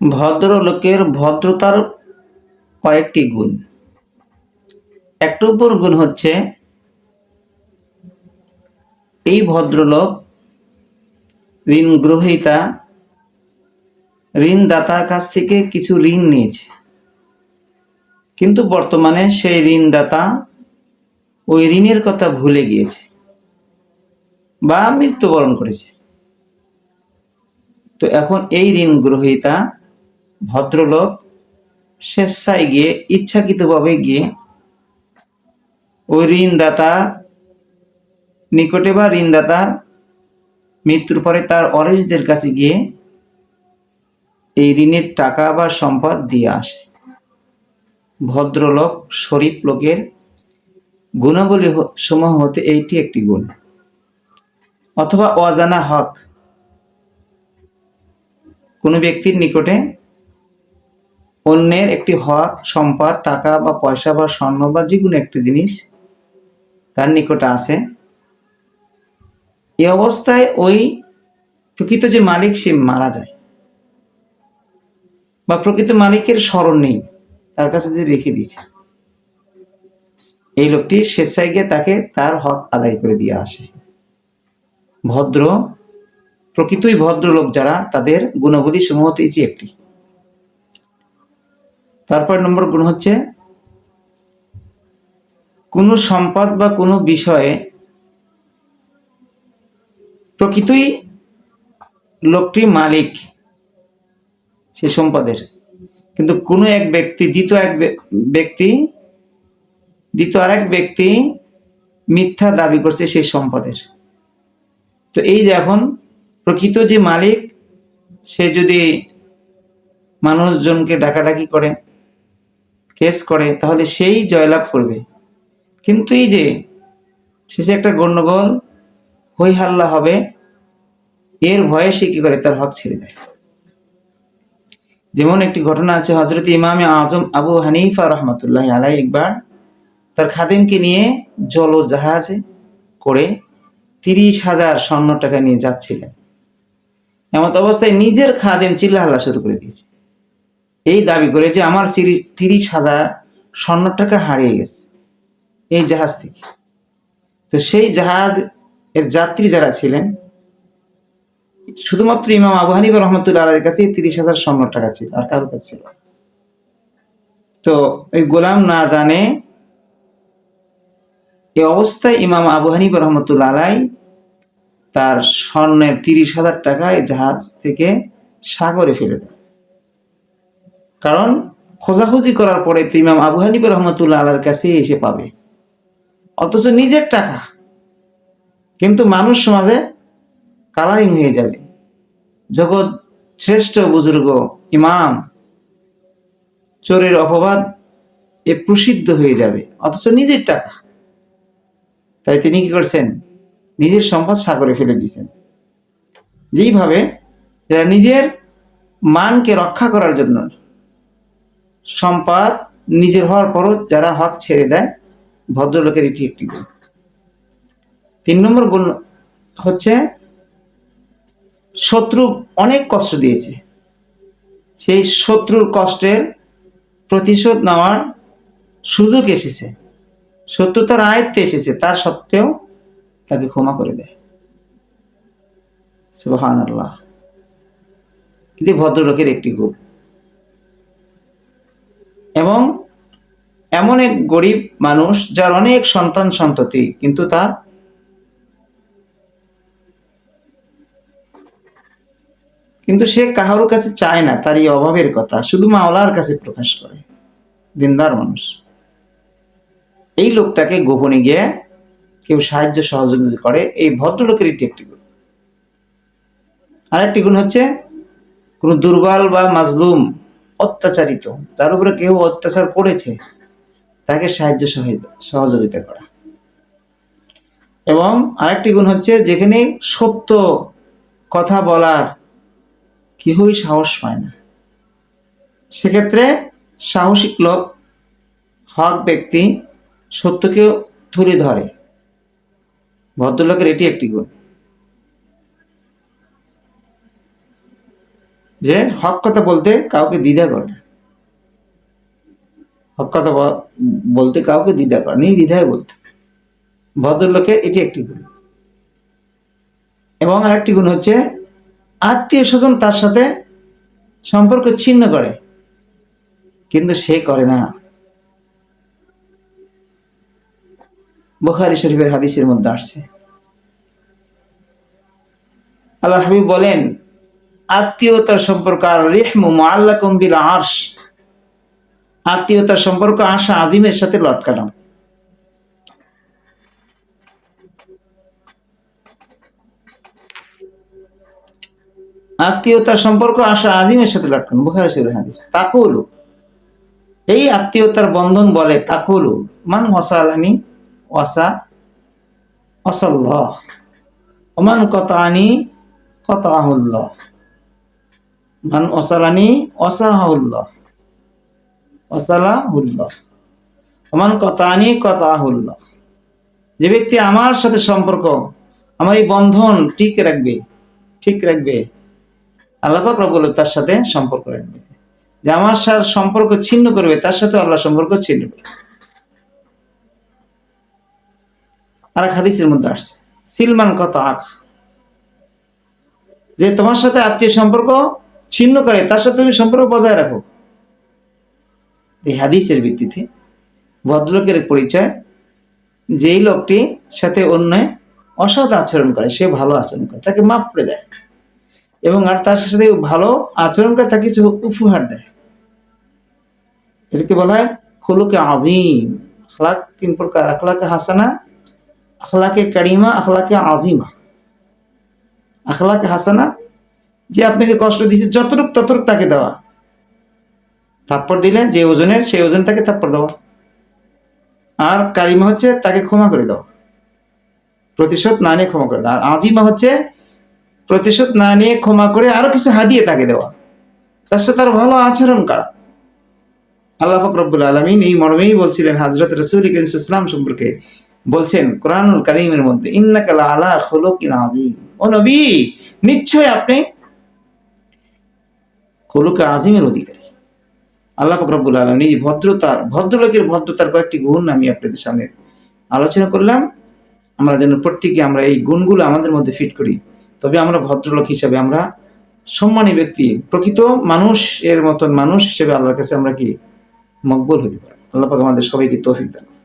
ভদ্রলোকের ভদ্রতার কয়েকটি গুণ। এক নম্বর গুণ হচ্ছে, এই ভদ্রলোক ঋণ গ্রহীতা, ঋণদাতার কাছ থেকে কিছু ঋণ নিয়েছে। কিন্তু বর্তমানে সেই ঋণদাতা ওই ঋণের কথা ভুলে গিয়েছে বা মৃত্যুবরণ করেছে। তো এখন এই ঋণ গ্রহীতা ভদ্রলোক স্বেচ্ছায় গিয়ে, ইচ্ছাকৃতভাবে গিয়ে ওই ঋণদাতা, নিকটে বা ঋণদাতা মৃত্যুর পরে তার অরেজদের কাছে গিয়ে এই ঋণের টাকা বা সম্পদ দিয়ে আসে। ভদ্রলোক শরীফ লোকের গুণাবলী সমূহ হতে এইটি একটি গুণ। অথবা অজানা হক। কোনো ব্যক্তির নিকটে অন্যের একটি হক সম্পদ, টাকা বা পয়সা বা স্বর্ণ বা যে কোনো একটি জিনিস তার নিকটে আছে। এই অবস্থায় ওই প্রকৃত যে মালিক সে মারা যায় বা প্রকৃত মালিকের স্মরণ নেই, তার কাছে যে রেখে দিয়েছে। এই লোকটি স্বেচ্ছায় গিয়ে তাকে তার হক আদায় করে দিয়ে আসে। ভদ্র, প্রকৃতই ভদ্রলোক যারা, তাদের গুণাবলী সমূহ এটি একটি। তারপর নম্বর গুণ হচ্ছে, কোনো সম্পদ বা কোনো বিষয়ে প্রকৃতই লোকটি মালিক সে সম্পদের। কিন্তু কোনো এক ব্যক্তি, দ্বিতীয় এক ব্য- ব্যক্তি, দ্বিতীয় আরেক ব্যক্তি মিথ্যা দাবি করছে সেই সম্পদের। তো এই যে এখন প্রকৃত যে মালিক, সে যদি মানুষজনকে ডাকাডাকি করে কেস করে, তাহলে সেই জয়লাভ করবে। কিন্তু এই যে, শেষে একটা গণ্ডগোল, হই হাল্লা হবে, এর ভয়ে সে কি করে? তার হক ছেড়ে দেয়। যেমন একটি ঘটনা আছে হজরত ইমামে আজম আবু হানিফা রহমতুল্লাহ আলাই একবার তার খাদিমকে নিয়ে জল জলজাহাজে করে তিরিশ হাজার স্বর্ণ টাকা নিয়ে যাচ্ছিলেন। এমত অবস্থায় নিজের খাদেম চিল্লাহাল্লা শুরু করে দিয়েছে। এই দাবি করে যে আমার তিরিশ হাজার স্বর্ণ টাকা হারিয়ে গেছে এই জাহাজ থেকে। তো সেই জাহাজ এর যাত্রী যারা ছিলেন, শুধুমাত্র ইমাম আবু হানিফা রহমতুল্লাহ কাছে তিরিশ হাজার স্বর্ণ টাকা ছিল আর কারোর কাছে ছিল তো ওই গোলাম না জানে এই অবস্থায় ইমাম আবু হানিফা রহমতুল্লাহ আলাই তার স্বর্ণের তিরিশ হাজার টাকা এই জাহাজ থেকে সাগরে ফেলে দেয় কারণ খোঁজাখুঁজি করার পরে তো ইমাম আবু হানিফা রহমতুল্লাহ আলার কাছে এসে পাবে। অথচ নিজের টাকা। কিন্তু মানুষ সমাজে কালারিং হয়ে যাবে। জগৎ শ্রেষ্ঠ বুজুর্গ, ইমাম, চোরের অপবাদ এ প্রসিদ্ধ হয়ে যাবে। অথচ নিজের টাকা। তাই তিনি কি করছেন? নিজের সম্পদ সাগরে ফেলে দিয়েছেন। যেইভাবে যারা নিজের মানকে রক্ষা করার জন্য সম্পদ নিজের হওয়ার পরও যারা হক ছেড়ে দেয়, ভদ্রলোকের এটি একটি গুণ। তিন নম্বর গুণ হচ্ছে, শত্রু অনেক কষ্ট দিয়েছে। সেই শত্রুর কষ্টের প্রতিশোধ নেওয়ার সুযোগ এসেছে। শত্রু তার আয়ত্তে এসেছে, তার সত্ত্বেও তাকে ক্ষমা করে দেয়। আল্লাহ এটি ভদ্রলোকের একটি গুণ। এবং এমন এক গরিব মানুষ যার অনেক সন্তান সন্ততি, কিন্তু তার কিন্তু সে কাহার কাছে চায় না, তার এই অভাবের কথা। শুধু মাওলার কাছে প্রকাশ করে, দিনদার মানুষ। এই লোকটাকে গোপনে গিয়ে কেউ সাহায্য সহযোগিতা করে, এই ভদ্রলোকের এটি একটি গুণ। আরেকটি গুণ হচ্ছে কোনো দুর্বল বা মাজলুম অত্যাচারিত। তার উপরে কেউ অত্যাচার করেছে, তাকে সাহায্য সহযোগিতা করা। এবং আরেকটি গুণ হচ্ছে যেখানে সত্য কথা বলার কেউই সাহস পায় না। সেক্ষেত্রে সাহসিক লোক, হক ব্যক্তি সত্যকে তুলে ধরে। ভদ্রলোকের এটি একটি গুণ। যে হক কথা বলতে কাউকে দ্বিধা করে না। হক কথা বলতে কাউকে দ্বিধা করে নির্দ্বিধায় বলতে। ভদ্রলোকের এটি একটি গুণ। এবং আরেকটি গুণ হচ্ছে, আত্মীয় স্বজন তার সাথে সম্পর্ক ছিন্ন করে, কিন্তু সে করে না। বুখারি শরীফের হাদিসের মধ্যে আসছে। আল্লাহ হাবিব বলেন আত্মীয়তার সম্পর্ক, আর রেহমু মোয়াল্লা কম্বিল আর্শ। আত্মীয়তার সম্পর্ক, আশা আজিমের সাথে লটকানো আত্মীয়তার সম্পর্ক, আশা আজিমের সাথে লটকানো বুখারি শরীফের হাদিস। তাকুলু। এই আত্মীয়তার বন্ধন বলে তাকুলু। মান ওয়াসালানি ওয়াসা ওয়াসাল্লাহ। ওমান কতানি কতাহুল্লাহ মান ওয়াসালাহুল্লাহ ওমান কতানি কতাহুল্লাহ। যে ব্যক্তি আমার সাথে সম্পর্ক, আমার এই বন্ধন ঠিক রাখবে ঠিক রাখবে, আল্লাহ পাক তার সাথে সম্পর্ক রাখবে। যে আমার সাথে সম্পর্ক ছিন্ন করবে, তার সাথে আল্লাহ সম্পর্ক ছিন্ন করবে। আর এক হাদিসের মধ্যে আসছে, সিলমান কত আখ যে তোমার সাথে আত্মীয় সম্পর্ক ছিন্ন করে, তার সাথে তুমি সম্পর্ক বজায় রাখো। এই হাদিসের ভিত্তিতে ভদ্রলোকের পরিচয়, যেই লোকটি সাথে অন্য অসৎ আচরণ করে, সে ভালো আচরণ করে, তাকে মাফ করে দেয়। এবং আর তার সাথে ভালো আচরণ করে, তাকে কিছু উপহার দেয়। এটাকে বলা হয় হলুকে আজিম আখলাক তিন প্রকার, আখলাকে হাসানা, আখলাকে কারিমা, আখলাকে আজিমা আখলাকে হাসানা যে আপনাকে কষ্ট দিয়েছে, যতটুক ততটুক তাকে দেওয়া। থাপ্পড় দিলে যে ওজনের, সেই ওজন তাকে থাপ্পড় দেওয়া। আর কারিমা হচ্ছে তাকে ক্ষমা করে দেওয়া। প্রতিশোধ না নিয়ে ক্ষমা করে দেওয়া। আর আজিমা হচ্ছে প্রতিশোধ না নিয়ে ক্ষমা করে আরও কিছু হাদিয়ে তাকে দেওয়া। তার সাথে তার ভালো আচরণ করা? আল্লাহ ফকরবুল আলমিন এই মর্মেই বলছিলেন হাজরত রসুল ইসলাম সম্পর্কে বলছেন কোরআনুল করিমের মধ্যে ইন্নাকালা আলা খোলকিন আদিম ও নবী নিশ্চয় আপনি খোলকে আজিমের অধিকারী। আল্লাহ ফকরবুল আলম এই ভদ্রতার, ভদ্রলোকের ভদ্রতার কয়েকটি গুণ আমি আপনাদের সামনে আলোচনা করলাম। আমরা যেন প্রত্যেকে আমরা এই গুণগুলো আমাদের মধ্যে ফিট করি। তবে আমরা ভদ্রলোক হিসাবে আমরা সম্মানী ব্যক্তি, প্রকৃত মানুষ এর মতন মানুষ হিসেবে আল্লাহর কাছে আমরা কি মকবুল হতে পারি? আল্লাহ পাক আমাদের সবাইকে তৌফিক দান।